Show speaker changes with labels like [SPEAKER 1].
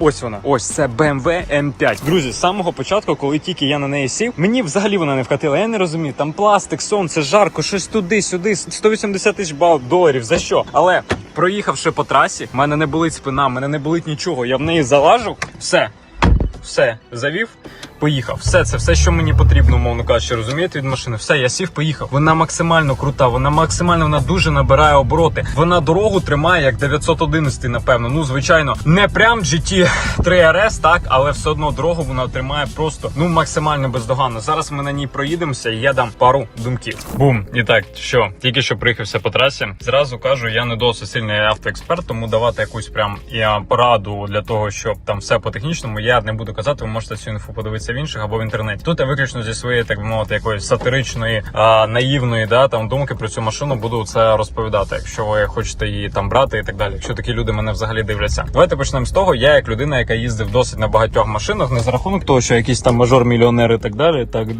[SPEAKER 1] Ось вона, ось це BMW M5. Друзі, з самого початку, коли тільки я на неї сів, мені взагалі вона не вкатила. Я не розумію. Там пластик, сонце, жарко, щось туди, сюди, 180 тисяч бал доларів. За що? Але проїхавши по трасі, в мене не болить спина, в мене не болить нічого. Я в неї залажу, все. Все, завів, поїхав. Все це, все, що мені потрібно, умовно кажучи, розумієте від машини. Все, я сів, поїхав. Вона максимально крута, вона максимально вона дуже набирає обороти. Вона дорогу тримає як 911, напевно. Ну, звичайно, не прям GT 3 RS, так, але все одно дорогу вона тримає просто ну максимально бездоганно. Зараз ми на ній проїдемося, і я дам пару думків. Бум, і так, що тільки що приїхався по трасі. Зразу кажу, я не досить сильний автоексперт, тому давати якусь прям я пораду для того, щоб там все по технічному, я не буду казати. Ви можете цю інфу подивитися в інших або в інтернеті. Тут я виключно зі своєї, так мовити, якоїсь сатиричної, а, наївної, да там думки про цю машину буду це розповідати. Якщо ви хочете її там брати і так далі. Якщо такі люди мене взагалі дивляться, давайте почнемо з того. Я як людина, яка їздив досить на багатьох машинах, не за рахунок того, що якийсь там мажор мільйонер і так далі. Так